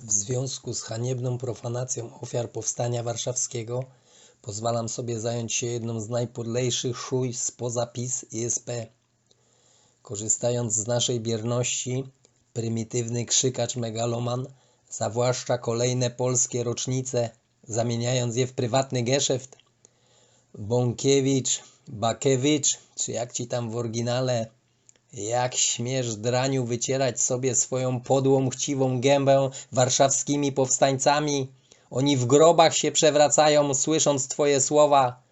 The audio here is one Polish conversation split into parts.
W związku z haniebną profanacją ofiar Powstania Warszawskiego pozwalam sobie zająć się jedną z najpodlejszych szuj spoza PiS i SP. Korzystając z naszej bierności, prymitywny krzykacz megaloman zawłaszcza kolejne polskie rocznice, zamieniając je w prywatny geszeft. Bąkiewicz, Bakiewicz, czy jak ci tam w oryginale, jak śmiesz draniu wycierać sobie swoją podłą, chciwą gębę warszawskimi powstańcami? Oni w grobach się przewracają, słysząc twoje słowa.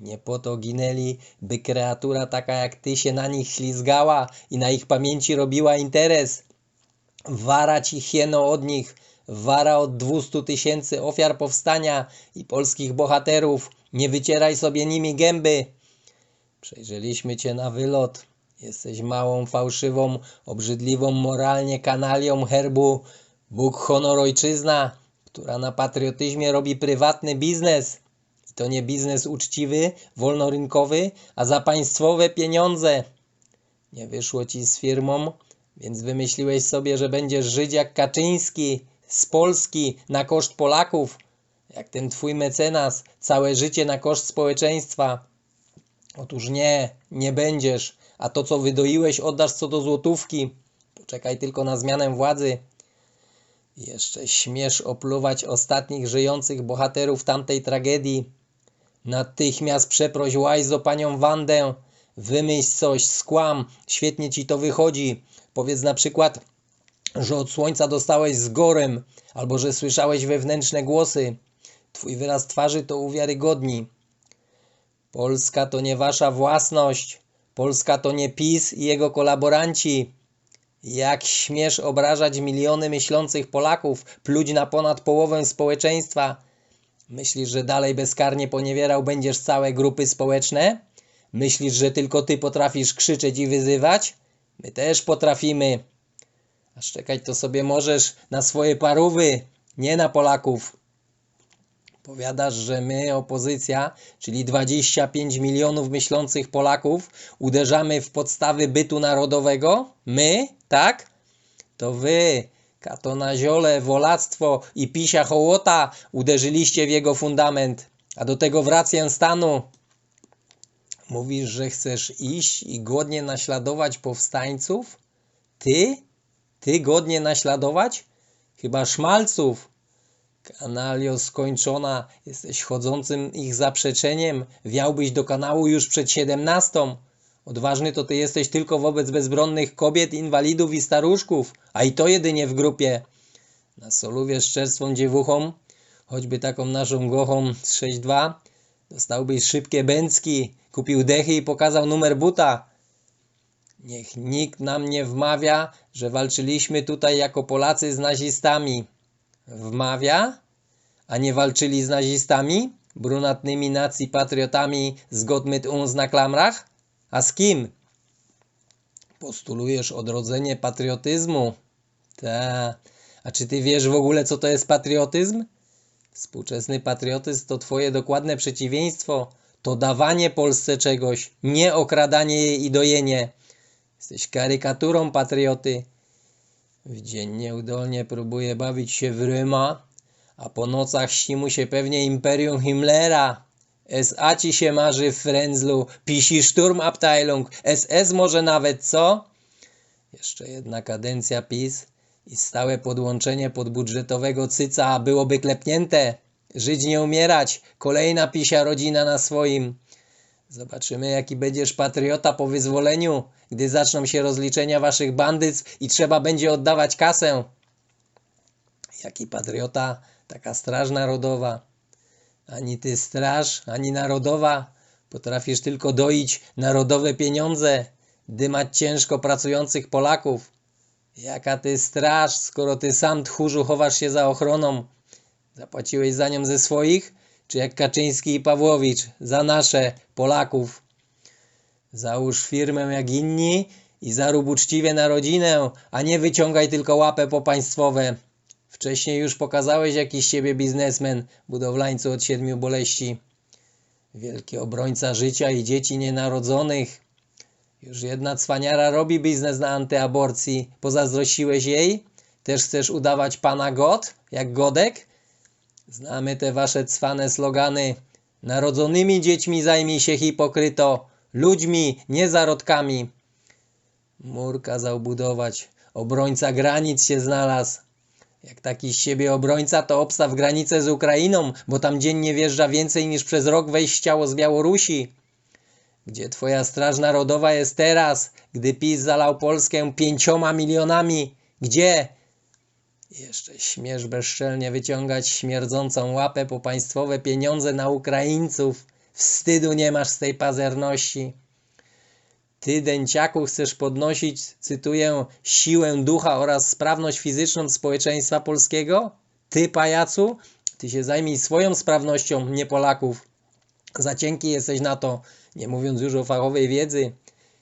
Nie po to ginęli, by kreatura taka jak ty się na nich ślizgała i na ich pamięci robiła interes. Wara ci hieno od nich, wara od 200 tysięcy ofiar powstania i polskich bohaterów. Nie wycieraj sobie nimi gęby. Przejrzeliśmy cię na wylot. Jesteś małą, fałszywą, obrzydliwą moralnie kanalią herbu Bóg, honor, ojczyzna, która na patriotyzmie robi prywatny biznes. I to nie biznes uczciwy, wolnorynkowy, a za państwowe pieniądze. Nie wyszło ci z firmą, więc wymyśliłeś sobie, że będziesz żyć jak Kaczyński, z Polski, na koszt Polaków. Jak ten twój mecenas, całe życie na koszt społeczeństwa. Otóż nie, nie będziesz, a to co wydoiłeś oddasz co do złotówki. Poczekaj tylko na zmianę władzy. Jeszcze śmiesz opluwać ostatnich żyjących bohaterów tamtej tragedii. Natychmiast przeproś łajzo panią Wandę. Wymyśl coś, skłam, świetnie ci to wychodzi. Powiedz na przykład, że od słońca dostałeś z gorem, albo że słyszałeś wewnętrzne głosy. Twój wyraz twarzy to uwiarygodni. Polska to nie wasza własność. Polska to nie PiS i jego kolaboranci. Jak śmiesz obrażać miliony myślących Polaków, pluć na ponad połowę społeczeństwa? Myślisz, że dalej bezkarnie poniewierał będziesz całe grupy społeczne? Myślisz, że tylko ty potrafisz krzyczeć i wyzywać? My też potrafimy. A szczekać to sobie możesz na swoje parówy, nie na Polaków. Powiadasz, że my, opozycja, czyli 25 milionów myślących Polaków, uderzamy w podstawy bytu narodowego? My? Tak? To wy, katonaziole, wolactwo i pisia hołota uderzyliście w jego fundament, a do tego w rację stanu. Mówisz, że chcesz iść i godnie naśladować powstańców? Ty? Ty godnie naśladować? Chyba szmalców. Kanalio skończona, jesteś chodzącym ich zaprzeczeniem. Wiałbyś do kanału już przed siedemnastą. Odważny to ty jesteś tylko wobec bezbronnych kobiet, inwalidów i staruszków, a i to jedynie w grupie. Na soluwie szczerstwą dziewuchą, choćby taką naszą gochą z 6-2, dostałbyś szybkie bęcki, kupił dechy i pokazał numer buta. Niech nikt nam nie wmawia, że walczyliśmy tutaj jako Polacy z nazistami. Wmawia? A nie walczyli z nazistami? Brunatnymi nacji patriotami z Gott uns na klamrach? A z kim? Postulujesz odrodzenie patriotyzmu? Ta. A czy ty wiesz w ogóle, co to jest patriotyzm? Współczesny patriotyzm to twoje dokładne przeciwieństwo. To dawanie Polsce czegoś, nie okradanie jej i dojenie. Jesteś karykaturą patrioty. W dzień nieudolnie próbuje bawić się w Ryma, a po nocach śni mu się pewnie Imperium Himmlera. SA ci się marzy Frenzlu, pisi Sturmabteilung, SS może nawet, co? Jeszcze jedna kadencja PiS i stałe podłączenie podbudżetowego cyca byłoby klepnięte. Żyć nie umierać, kolejna pisia rodzina na swoim. Zobaczymy, jaki będziesz patriota po wyzwoleniu, gdy zaczną się rozliczenia waszych bandyctw i trzeba będzie oddawać kasę. Jaki patriota, taka straż narodowa. Ani ty straż, ani narodowa. Potrafisz tylko doić narodowe pieniądze, dymać ciężko pracujących Polaków. Jaka ty straż, skoro ty sam tchórzu chowasz się za ochroną? Zapłaciłeś za nią ze swoich? Czy jak Kaczyński i Pawłowicz, za nasze, Polaków? Załóż firmę jak inni i zarób uczciwie na rodzinę, a nie wyciągaj tylko łapę po państwowe. Wcześniej już pokazałeś jakiś ciebie biznesmen, budowlańcu od siedmiu boleści. Wielki obrońca życia i dzieci nienarodzonych. Już jedna cwaniara robi biznes na antyaborcji. Pozazdrościłeś jej? Też chcesz udawać pana God, jak Godek? Znamy te wasze cwane slogany. Narodzonymi dziećmi zajmij się hipokryto, ludźmi, nie zarodkami. Mur kazał budować, obrońca granic się znalazł. Jak taki z siebie obrońca, to obstaw granicę z Ukrainą, bo tam dziennie wjeżdża więcej niż przez rok wejść chciało z Białorusi. Gdzie twoja straż narodowa jest teraz, gdy PiS zalał Polskę pięcioma milionami? Gdzie? Jeszcze śmiesz bezczelnie wyciągać śmierdzącą łapę po państwowe pieniądze na Ukraińców. Wstydu nie masz z tej pazerności. Ty, dęciaku, chcesz podnosić, cytuję, siłę ducha oraz sprawność fizyczną społeczeństwa polskiego? Ty, pajacu? Ty się zajmij swoją sprawnością, nie Polaków. Za cienki jesteś na to, nie mówiąc już o fachowej wiedzy.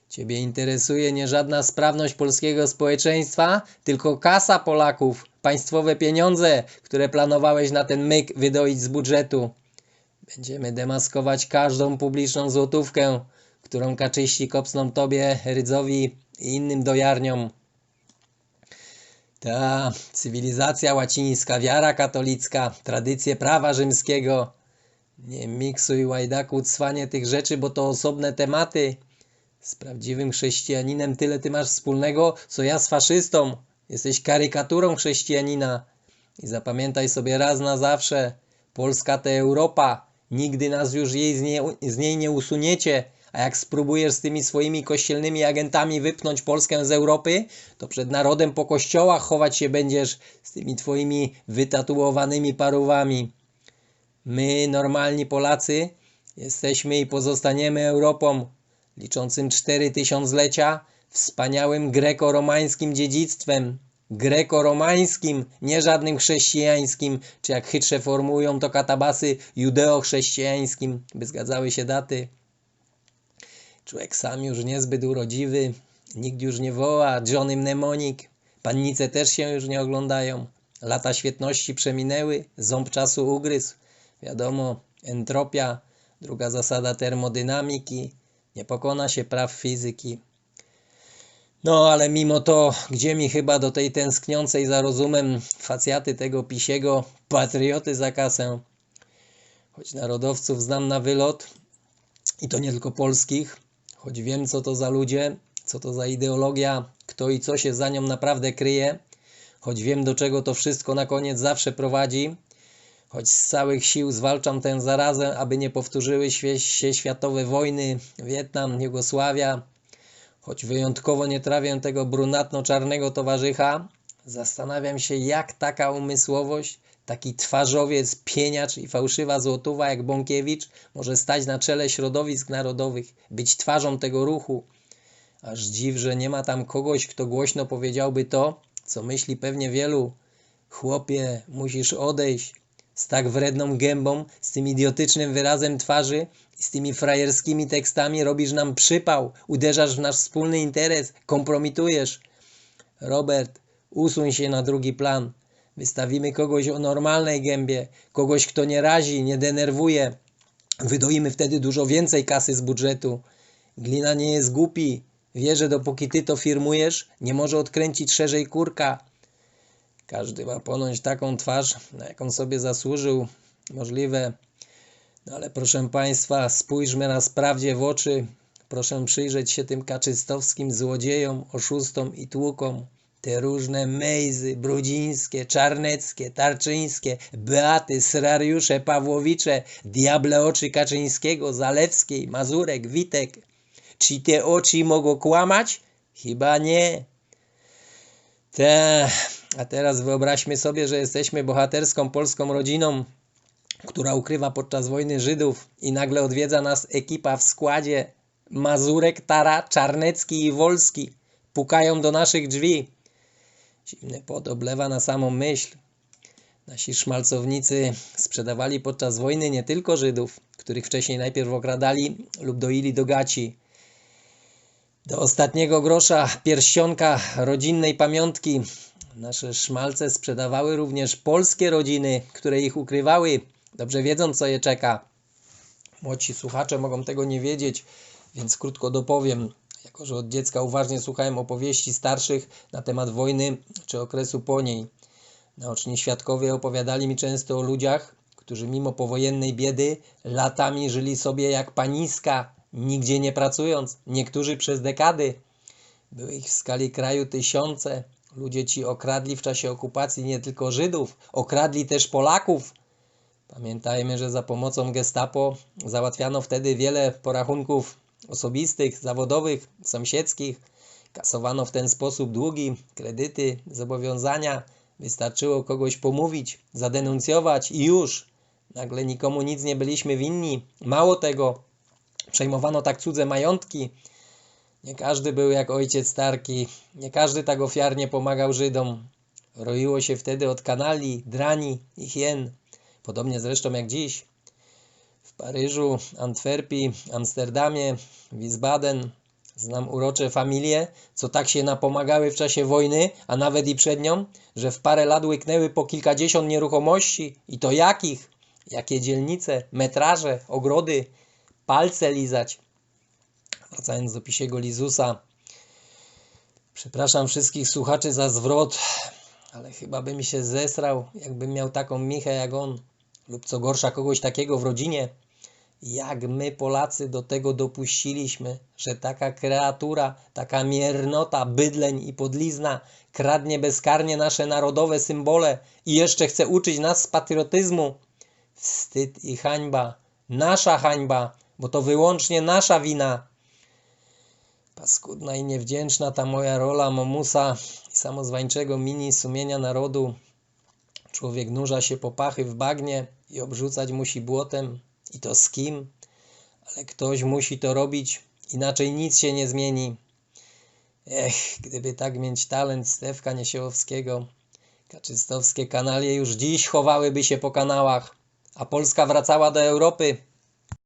Ciebie interesuje nie żadna sprawność polskiego społeczeństwa, tylko kasa Polaków, państwowe pieniądze, które planowałeś na ten myk wydoić z budżetu. Będziemy demaskować każdą publiczną złotówkę, którą kaczyści kopsną tobie, rydzowi i innym dojarniom. Ta cywilizacja łacińska, wiara katolicka, tradycje prawa rzymskiego. Nie miksuj łajdaku cwanie tych rzeczy, bo to osobne tematy. Z prawdziwym chrześcijaninem tyle ty masz wspólnego, co ja z faszystą. Jesteś karykaturą chrześcijanina. I zapamiętaj sobie raz na zawsze, Polska to Europa. Nigdy nas już jej z, niej, z niej nie usuniecie. A jak spróbujesz z tymi swoimi kościelnymi agentami wypchnąć Polskę z Europy, to przed narodem po kościołach chować się będziesz z tymi twoimi wytatuowanymi parówami. My, normalni Polacy, jesteśmy i pozostaniemy Europą, liczącym cztery tysiąclecia, wspaniałym greko-romańskim dziedzictwem. Greko-romańskim, nie żadnym chrześcijańskim, czy jak chytrze formułują to katabasy, judeo-chrześcijańskim, by zgadzały się daty. Człowiek sam już niezbyt urodziwy, nikt już nie woła, Johnny mnemonik, pannice też się już nie oglądają. Lata świetności przeminęły, ząb czasu ugryzł. Wiadomo, entropia, druga zasada termodynamiki, nie pokona się praw fizyki. No, ale mimo to, gdzie mi chyba do tej tęskniącej za rozumem facjaty tego pisiego patrioty za kasę. Choć narodowców znam na wylot, i to nie tylko polskich, choć wiem co to za ludzie, co to za ideologia, kto i co się za nią naprawdę kryje, choć wiem do czego to wszystko na koniec zawsze prowadzi, choć z całych sił zwalczam tę zarazę, aby nie powtórzyły się światowe wojny, Wietnam, Jugosławia, choć wyjątkowo nie trawię tego brunatno-czarnego towarzycha, zastanawiam się jak taka umysłowość, taki twarzowiec, pieniacz i fałszywa złotówa jak Bąkiewicz może stać na czele środowisk narodowych, być twarzą tego ruchu. Aż dziw, że nie ma tam kogoś, kto głośno powiedziałby to, co myśli pewnie wielu. Chłopie, musisz odejść. Z tak wredną gębą, z tym idiotycznym wyrazem twarzy i z tymi frajerskimi tekstami robisz nam przypał, uderzasz w nasz wspólny interes, kompromitujesz. Robert, usuń się na drugi plan. Wystawimy kogoś o normalnej gębie, kogoś, kto nie razi, nie denerwuje. Wydoimy wtedy dużo więcej kasy z budżetu. Glina nie jest głupi. Wie, że dopóki ty to firmujesz, nie może odkręcić szerzej kurka. Każdy ma ponoć taką twarz, na jaką sobie zasłużył. Możliwe. No ale proszę Państwa, spójrzmy na sprawdzie w oczy. Proszę przyjrzeć się tym kaczystowskim złodziejom, oszustom i tłukom te różne Mejzy, Brudzińskie, Czarneckie, Tarczyńskie, Beaty, Srariusze, Pawłowicze, Diable oczy Kaczyńskiego, Zalewskiej, Mazurek, Witek. Czy te oczy mogą kłamać? Chyba nie. Te... A teraz wyobraźmy sobie, że jesteśmy bohaterską polską rodziną, która ukrywa podczas wojny Żydów i nagle odwiedza nas ekipa w składzie Mazurek, Tara, Czarnecki i Wolski. Pukają do naszych drzwi. Zimny pot oblewa na samą myśl. Nasi szmalcownicy sprzedawali podczas wojny nie tylko Żydów, których wcześniej najpierw okradali lub doili do gaci. Do ostatniego grosza pierścionka rodzinnej pamiątki nasze szmalce sprzedawały również polskie rodziny, które ich ukrywały, dobrze wiedząc co je czeka. Młodsi słuchacze mogą tego nie wiedzieć, więc krótko dopowiem. jako że od dziecka uważnie słuchałem opowieści starszych na temat wojny czy okresu po niej. Naoczni świadkowie opowiadali mi często o ludziach, którzy mimo powojennej biedy latami żyli sobie jak paniska, nigdzie nie pracując, niektórzy przez dekady. Były ich w skali kraju tysiące. Ludzie ci okradli w czasie okupacji nie tylko Żydów, okradli też Polaków. Pamiętajmy, że za pomocą gestapo załatwiano wtedy wiele porachunków osobistych, zawodowych, sąsiedzkich. Kasowano w ten sposób długi, kredyty, zobowiązania. Wystarczyło kogoś pomówić, zadenuncjować i już. Nagle nikomu nic nie byliśmy winni. Mało tego, przejmowano tak cudze majątki. Nie każdy był jak ojciec Starki, nie każdy tak ofiarnie pomagał Żydom. Roiło się wtedy od kanali, drani i hien, podobnie zresztą jak dziś. W Paryżu, Antwerpii, Amsterdamie, Wiesbaden znam urocze familie, co tak się napomagały w czasie wojny, a nawet i przed nią, że w parę lat łyknęły po kilkadziesiąt nieruchomości. I to jakich? Jakie dzielnice, metraże, ogrody, palce lizać. Wracając do pisiego Lizusa. Przepraszam wszystkich słuchaczy za zwrot, ale chyba bym się zesrał, jakbym miał taką michę jak on. Lub co gorsza, kogoś takiego w rodzinie. Jak my Polacy do tego dopuściliśmy, że taka kreatura, taka miernota, bydleń i podlizna kradnie bezkarnie nasze narodowe symbole i jeszcze chce uczyć nas z patriotyzmu. Wstyd i hańba. Nasza hańba, bo to wyłącznie nasza wina. Paskudna i niewdzięczna ta moja rola momusa i samozwańczego mini sumienia narodu. Człowiek nurza się po pachy w bagnie i obrzucać musi błotem. I to z kim? Ale ktoś musi to robić, inaczej nic się nie zmieni. Ech, gdyby tak mieć talent Stefka Niesiełowskiego, kaczystowskie kanalie już dziś chowałyby się po kanałach, a Polska wracała do Europy